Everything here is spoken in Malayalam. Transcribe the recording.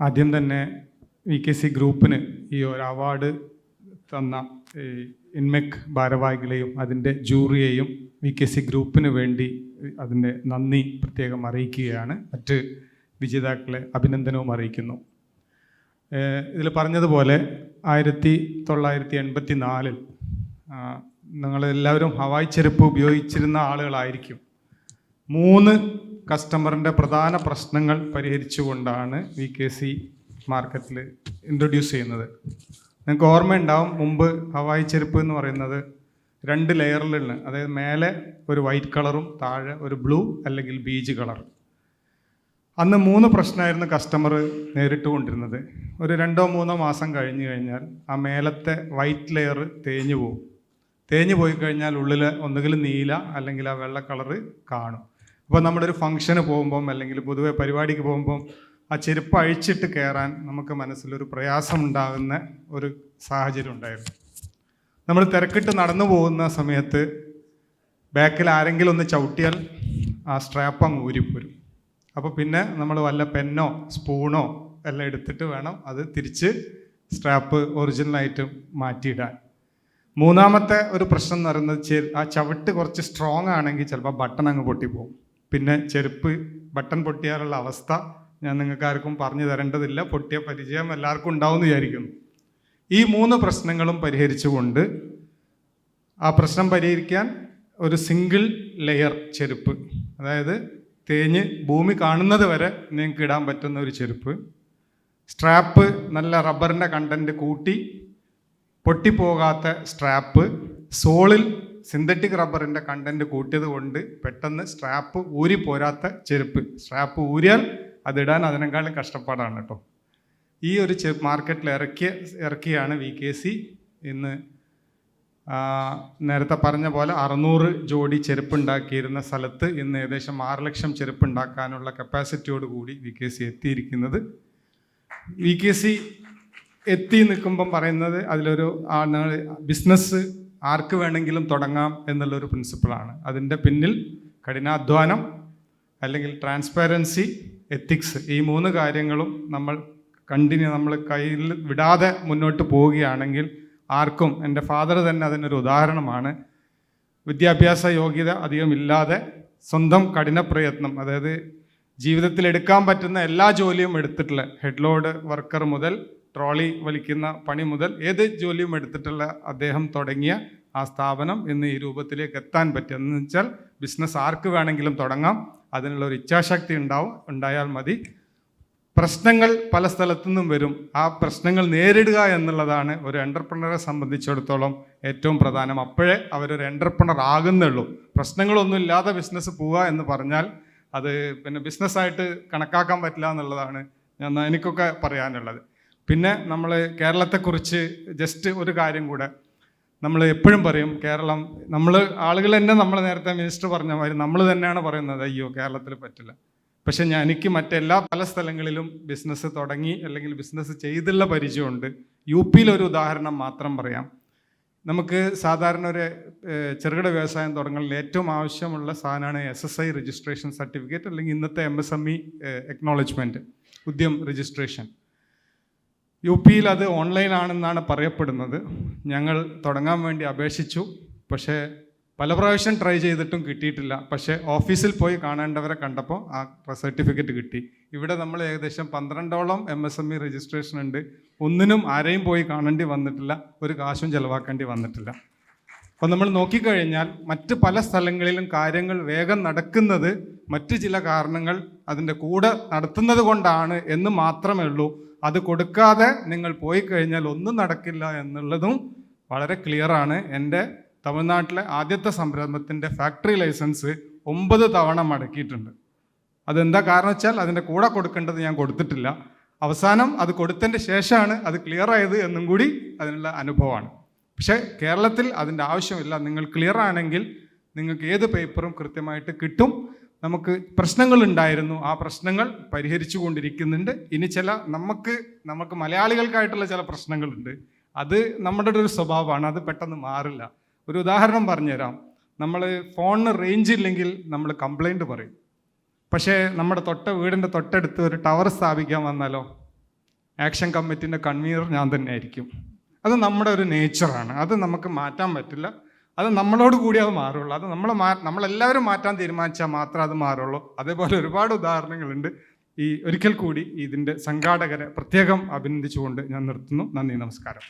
ആദ്യം തന്നെ വി കെ സി ഗ്രൂപ്പിന് ഈ ഒരു അവാർഡ് തന്ന ഇൻമെക് ഭാരവാഹികളെയും അതിന്റെ ജൂറിയെയും വി കെ സി ഗ്രൂപ്പിന് വേണ്ടി അതിന്റെ നന്ദി പ്രത്യേകം അറിയിക്കുകയാണ്. മറ്റ് വിജേതാക്കളെ അഭിനന്ദനവും അറിയിക്കുന്നു. ഇതിൽ പറഞ്ഞതുപോലെ ആയിരത്തി തൊള്ളായിരത്തി എൺപത്തി നാലിൽ നിങ്ങളെല്ലാവരും ഹവായ് ചെരുപ്പ് ഉപയോഗിച്ചിരുന്ന ആളുകളായിരിക്കും. മൂന്ന് കസ്റ്റമറിന്റെ പ്രധാന പ്രശ്നങ്ങൾ പരിഹരിച്ചുകൊണ്ടാണ് വി കെ സി മാർക്കറ്റിൽ ഇൻട്രൊഡ്യൂസ് ചെയ്യുന്നത്. നിങ്ങൾക്ക് ഓർമ്മയുണ്ടാവും മുമ്പ് ഹവായി ചെരുപ്പ് എന്ന് പറയുന്നത് രണ്ട് ലെയറിലുള്ള അതായത് മേലെ ഒരു വൈറ്റ് കളറും താഴെ ഒരു ബ്ലൂ അല്ലെങ്കിൽ ബീജ് കളർ. അന്ന് മൂന്ന് പ്രശ്നമായിരുന്നു കസ്റ്റമർ നേരിട്ട് കൊണ്ടിരുന്നത് ഒരു രണ്ടോ മൂന്നോ മാസം കഴിഞ്ഞ് കഴിഞ്ഞാൽ ആ മേലത്തെ വൈറ്റ് ലെയർ തേഞ്ഞു പോകും. തേഞ്ഞു പോയി കഴിഞ്ഞാൽ ഉള്ളിൽ ഒന്നുകിൽ നീല അല്ലെങ്കിൽ ആ വെള്ള കളറ് കാണും. നമ്മുടെ ഒരു ഫംഗ്ഷന് പോകുമ്പം അല്ലെങ്കിൽ പൊതുവെ പരിപാടിക്ക് പോകുമ്പം ആ ചെരുപ്പ് അഴിച്ചിട്ട് കയറാൻ നമുക്ക് മനസ്സിലൊരു പ്രയാസം ഉണ്ടാകുന്ന ഒരു സാഹചര്യം ഉണ്ടായിരുന്നു. നമ്മൾ തിരക്കിട്ട് നടന്നു പോകുന്ന സമയത്ത് ബാക്കിൽ ആരെങ്കിലും ഒന്ന് ചവിട്ടിയാൽ ആ സ്ട്രാപ്പ് അങ്ങ് ഊരിപ്പോരും. അപ്പോൾ പിന്നെ നമ്മൾ വല്ല പെന്നോ സ്പൂണോ എല്ലാം എടുത്തിട്ട് വേണം അത് തിരിച്ച് സ്ട്രാപ്പ് ഒറിജിനലായിട്ട് മാറ്റിയിടാൻ. മൂന്നാമത്തെ ഒരു പ്രശ്നം എന്ന് പറയുന്നത് ആ ചവിട്ട് കുറച്ച് സ്ട്രോങ് ആണെങ്കിൽ ചിലപ്പോൾ ബട്ടൺ അങ്ങ് പൊട്ടിപ്പോവും പിന്നെ ചെരുപ്പ് ബട്ടൺ പൊട്ടിയാലുള്ള അവസ്ഥ ഞാൻ നിങ്ങൾക്ക് ആർക്കും പറഞ്ഞു തരേണ്ടതില്ല. പൊട്ടിയ പരിചയം എല്ലാവർക്കും ഉണ്ടാവും എന്ന് വിചാരിക്കുന്നു. ഈ മൂന്ന് പ്രശ്നങ്ങളും പരിഹരിച്ചുകൊണ്ട് ആ പ്രശ്നം പരിഹരിക്കാൻ ഒരു സിംഗിൾ ലെയർ ചെരുപ്പ് അതായത് തേഞ്ഞ് ഭൂമി കാണുന്നത് വരെ നിങ്ങൾക്ക് ഇടാൻ പറ്റുന്ന ഒരു ചെരുപ്പ് സ്ട്രാപ്പ് നല്ല റബ്ബറിന്റെ കണ്ടന്റ് കൂട്ടി പൊട്ടിപ്പോകാത്ത സ്ട്രാപ്പ് സോളിൽ സിന്തറ്റിക് റബ്ബറിന്റെ കണ്ടന്റ് കൂട്ടിയത് കൊണ്ട് പെട്ടെന്ന് സ്ട്രാപ്പ് ഊരി പോരാത്ത ചെരുപ്പ്. സ്ട്രാപ്പ് ഊരിയാൽ അതിടാൻ അതിനേക്കാളും കഷ്ടപ്പാടാണ് കേട്ടോ ഈ ഒരു ചെ മാർക്കറ്റിൽ ഇറക്കിയ ഇറക്കിയാണ് വി കെ സി ഇന്ന് നേരത്തെ പറഞ്ഞ പോലെ അറുന്നൂറ് ജോഡി ചെരുപ്പ് ഉണ്ടാക്കിയിരുന്ന സ്ഥലത്ത് ഇന്ന് ഏകദേശം ആറ് ലക്ഷം ചെരുപ്പ് ഉണ്ടാക്കാനുള്ള കപ്പാസിറ്റിയോട് കൂടി വി കെ സി എത്തിയിരിക്കുന്നത്. വി കെ സി എത്തി നിൽക്കുമ്പം പറയുന്നത് അതിലൊരു ബിസിനസ് ആർക്ക് വേണമെങ്കിലും തുടങ്ങാം എന്നുള്ളൊരു പ്രിൻസിപ്പിളാണ്. അതിന്റെ പിന്നിൽ കഠിനാധ്വാനം അല്ലെങ്കിൽ ട്രാൻസ്പാരൻസി എത്തിക്സ് ഈ മൂന്ന് കാര്യങ്ങളും നമ്മൾ കണ്ടിന്യൂ നമ്മൾ കയ്യിൽ വിടാതെ മുന്നോട്ട് പോവുകയാണെങ്കിൽ ആർക്കും എന്റെ ഫാദർ തന്നെ അതിനൊരു ഉദാഹരണമാണ്. വിദ്യാഭ്യാസ യോഗ്യത അധികം ഇല്ലാതെ സ്വന്തം കഠിന പ്രയത്നം അതായത് ജീവിതത്തിൽ എടുക്കാൻ പറ്റുന്ന എല്ലാ ജോലിയും എടുത്തിട്ടുള്ള ഹെഡ്ലോഡ് വർക്കർ മുതൽ ട്രോളി വലിക്കുന്ന പണി മുതൽ ഏത് ജോലിയും എടുത്തിട്ടുള്ള അദ്ദേഹം തുടങ്ങിയ ആ സ്ഥാപനം ഇന്ന് ഈ രൂപത്തിലേക്ക് എത്താൻ പറ്റും എന്ന് വെച്ചാൽ ബിസിനസ് ആർക്ക് വേണമെങ്കിലും തുടങ്ങാം. അതിനുള്ള ഒരു ഇച്ഛാശക്തി ഉണ്ടാവും ഉണ്ടായാൽ മതി. പ്രശ്നങ്ങൾ പല സ്ഥലത്തു നിന്നും വരും. ആ പ്രശ്നങ്ങൾ നേരിടുക എന്നുള്ളതാണ് ഒരു എന്റർപ്രണറെ സംബന്ധിച്ചിടത്തോളം ഏറ്റവും പ്രധാനം. അപ്പോഴേ അവരൊരു എന്റർപ്രണർ ആകുന്നുള്ളൂ. പ്രശ്നങ്ങളൊന്നും ഇല്ലാതെ ബിസിനസ് പോവുക എന്ന് പറഞ്ഞാൽ അത് പിന്നെ ബിസിനസ്സായിട്ട് കണക്കാക്കാൻ പറ്റില്ല എന്നുള്ളതാണ് ഞാൻ എനിക്കൊക്കെ പറയാനുള്ളത്. പിന്നെ നമ്മൾ കേരളത്തെക്കുറിച്ച് ജസ്റ്റ് ഒരു കാര്യം കൂടെ. നമ്മൾ എപ്പോഴും പറയും കേരളം നമ്മൾ ആളുകൾ തന്നെ നമ്മൾ നേരത്തെ മിനിസ്റ്റർ പറഞ്ഞ മാതിരി നമ്മൾ തന്നെയാണ് പറയുന്നത് അയ്യോ കേരളത്തിൽ പറ്റില്ല. പക്ഷെ ഞാൻ എനിക്ക് മറ്റെല്ലാ പല സ്ഥലങ്ങളിലും ബിസിനസ് തുടങ്ങി അല്ലെങ്കിൽ ബിസിനസ് ചെയ്തുള്ള പരിചയമുണ്ട്. യു പിയിൽ ഒരു ഉദാഹരണം മാത്രം പറയാം. നമുക്ക് സാധാരണ ഒരു ചെറുകിട വ്യവസായം തുടങ്ങുന്നതിൽ ഏറ്റവും ആവശ്യമുള്ള സാധനമാണ് S S I registration certificate അല്ലെങ്കിൽ ഇന്നത്തെ M S M E acknowledgement Udyam registration U പിയിൽ അത് ഓൺലൈനാണെന്നാണ് പറയപ്പെടുന്നത്. ഞങ്ങൾ തുടങ്ങാൻ വേണ്ടി അപേക്ഷിച്ചു. പക്ഷേ പല പ്രാവശ്യം ട്രൈ ചെയ്തിട്ടും കിട്ടിയിട്ടില്ല. പക്ഷേ ഓഫീസിൽ പോയി കാണേണ്ടവരെ കണ്ടപ്പോൾ ആ സർട്ടിഫിക്കറ്റ് കിട്ടി. ഇവിടെ നമ്മൾ ഏകദേശം പന്ത്രണ്ടോളം M S M E registration ഉണ്ട്. ഒന്നിനും ആരെയും പോയി കാണേണ്ടി വന്നിട്ടില്ല. ഒരു കാശും ചിലവാക്കേണ്ടി വന്നിട്ടില്ല. അപ്പോൾ നമ്മൾ നോക്കിക്കഴിഞ്ഞാൽ മറ്റ് പല സ്ഥലങ്ങളിലും കാര്യങ്ങൾ വേഗം നടക്കുന്നത് മറ്റ് ചില കാരണങ്ങൾ അതിന്റെ കൂടെ നടത്തുന്നത് കൊണ്ടാണ് എന്ന് മാത്രമേ ഉള്ളൂ. അത് കൊടുക്കാതെ നിങ്ങൾ പോയി കഴിഞ്ഞാൽ ഒന്നും നടക്കില്ല എന്നുള്ളതും വളരെ ക്ലിയറാണ് എന്റെ തമിഴ്നാട്ടിലെ ആദ്യത്തെ സംരംഭത്തിന്റെ ഫാക്ടറി ലൈസൻസ് ഒമ്പത് തവണ മടക്കിയിട്ടുണ്ട്. അതെന്താ കാരണം വെച്ചാൽ അതിന്റെ കൂടെ കൊടുക്കേണ്ടത് ഞാൻ കൊടുത്തിട്ടില്ല. അവസാനം അത് കൊടുത്തതിന്റെ ശേഷമാണ് അത് ക്ലിയർ ആയത് എന്നും കൂടി അതിനുള്ള അനുഭവമാണ്. പക്ഷേ കേരളത്തിൽ അതിന്റെ ആവശ്യമില്ല. നിങ്ങൾ ക്ലിയർ ആണെങ്കിൽ നിങ്ങൾക്ക് ഏത് പേപ്പറും കൃത്യമായിട്ട് കിട്ടും. നമുക്ക് പ്രശ്നങ്ങൾ ഉണ്ടായിരുന്നു ആ പ്രശ്നങ്ങൾ പരിഹരിച്ചു കൊണ്ടിരിക്കുന്നുണ്ട് ഇനി ചില നമുക്ക് നമുക്ക് മലയാളികൾക്കായിട്ടുള്ള ചില പ്രശ്നങ്ങളുണ്ട്. അത് നമ്മുടെ ഒരു സ്വഭാവമാണ്. അത് പെട്ടെന്ന് മാറില്ല. ഒരു ഉദാഹരണം പറഞ്ഞുതരാം. നമ്മൾ ഫോണിന് റേഞ്ച് ഇല്ലെങ്കിൽ നമ്മൾ കംപ്ലൈന്റ് പറയും. പക്ഷേ നമ്മുടെ തൊട്ട വീടിന്റെ തൊട്ടടുത്ത് ഒരു ടവർ സ്ഥാപിക്കാൻ വന്നാലോ? ആക്ഷൻ കമ്മിറ്റിന്റെ കൺവീനർ ഞാൻ തന്നെ ആയിരിക്കും അത് നമ്മുടെ ഒരു നേച്ചറാണ് അത് നമുക്ക് മാറ്റാൻ പറ്റില്ല. അത് നമ്മളോട് കൂടി അത് മാറുള്ളൂ. അത് നമ്മൾ മാ നമ്മളെല്ലാവരും മാറ്റാൻ തീരുമാനിച്ചാൽ മാത്രം അത് മാറുള്ളൂ. അതേപോലെ ഒരുപാട് ഉദാഹരണങ്ങളുണ്ട്. ഈ ഒരിക്കൽ കൂടി ഇതിന്റെ സംഘാടകരെ പ്രത്യേകം അഭിനന്ദിച്ചുകൊണ്ട് ഞാൻ നിർത്തുന്നു. നന്ദി നമസ്കാരം.